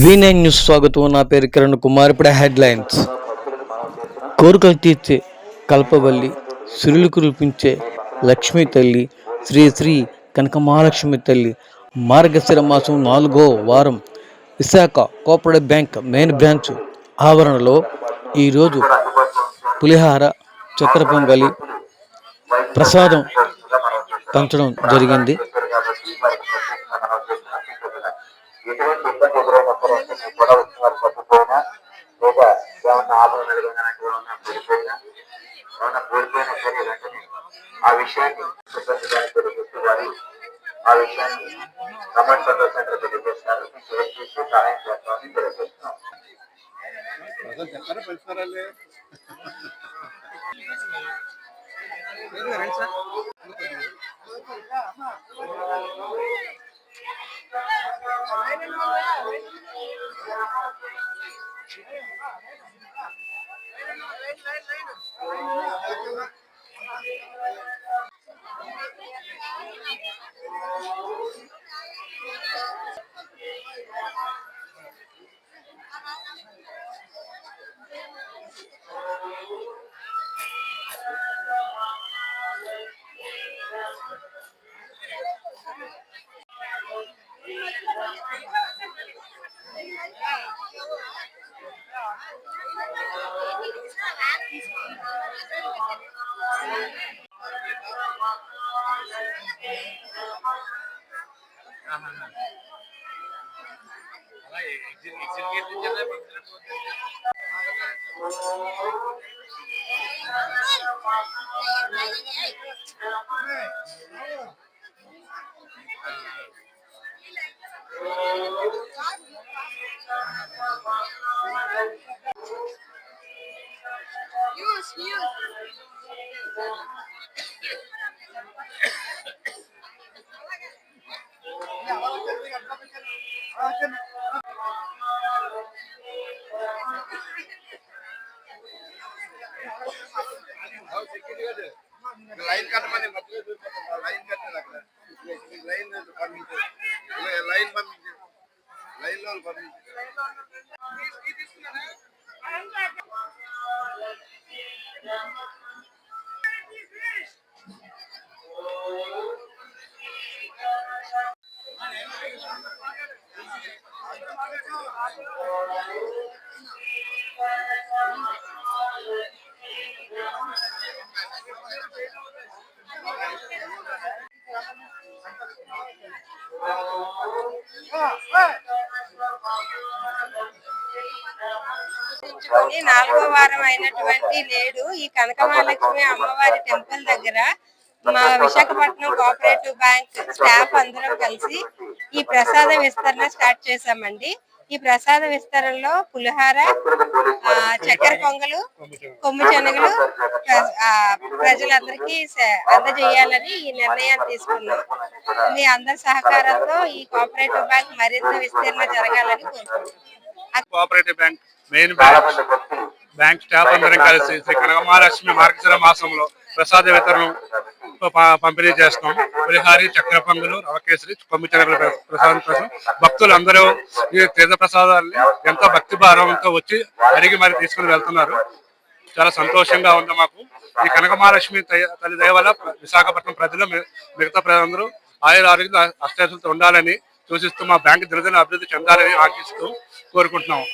V9 news స్వాగతం. నా పేరు కిరణ్ కుమార్. ఇప్పుడు హెడ్లైన్స్. కోరికలు తీర్చే కల్పవల్లి సురులు కురిపించే లక్ష్మీ తల్లి శ్రీ శ్రీ కనక మహాలక్ష్మి తల్లి మార్గశిర మాసం నాలుగో వారం Visakha cooperative bank main branch ఆవరణలో ఈరోజు పులిహార చక్కెర పొంగలి ప్రసాదం పంచడం జరిగింది. ఎటువంటి ఇబ్బంది ఎదురైనప్పుడు మీ కూడా వచ్చిన వారు తప్పిపోయినా లేదా ఏమన్నా ఆభరణాలు కానీ ఏమన్నా పడిపోయినా ఏమన్నా కోల్పోయినా సరే వెంటనే ఆ విషయాన్ని సిబ్బంది గారికి తెలియజేస్తూ వారు ఆ విషయాన్ని కమెంట్ సెంటర్ సెంటర్ తెలియజేస్తున్నారు షేర్ చేసి సహాయం చేస్తామని తెలియజేస్తున్నాం అసలు చెప్పారా Use, use. లైన్ కట్టమని మధ్యలో చూపిస్తాను. లైన్ కట్టారు అక్కడ మీకు లైన్ పంపించు లైన్ పంపించు లైన్ లో పంపించు ఉంచుకొని నాలుగో వారం అయినటువంటి నేడు ఈ కనకమహాలక్ష్మి అమ్మవారి టెంపుల్ దగ్గర మా విశాఖపట్నం కోఆపరేటివ్ బ్యాంక్ స్టాఫ్ అందరం కలిసి ఈ ప్రసాద విస్తరణ స్టార్ట్ చేశామండి. ఈ ప్రసాద విస్తరణలో పులిహార ఆ, చక్కెర పొంగలు కొమ్ము శనగలు ప్ర- ఆ, ప్రజలందరికీ అందజేయాలని ఈ నిర్ణయాన్ని తీసుకున్నాం. మీ అందరి సహకారంతో ఈ కోఆపరేటివ్ బ్యాంక్ మరింత విస్తీర్ణ జరగాలని కోరుకుంటున్నాం. Cooperative bank main bank. Bank staff అందరం కలిసి శ్రీ కనకమహాలక్ష్మి మార్గశిర మాసంలో ప్రసాద వితరణం పంపిణీ చేస్తాం. పులిహారి చక్ర పంగులు రవకేసరి కొమ్మి ప్రసాదం కోసం భక్తులు అందరూ ఈ తీర్థ ప్రసాదాలని ఎంతో భక్తి భారంతో వచ్చి అడిగి మరి తీసుకుని వెళ్తున్నారు. చాలా సంతోషంగా ఉంది మాకు. ఈ కనకమహాలక్ష్మి తయ- తల్లి దయ వల్ల విశాఖపట్నం ప్రజలు మిగతా ప్రజలందరూ ఆయుర ఆరోగ్య అష్టాలతో ఉండాలని సూచిస్తూ మా బ్యాంకు దినదిన అభివృద్ధి చెందాలని ఆశిస్తూ కోరుకుంటున్నాం.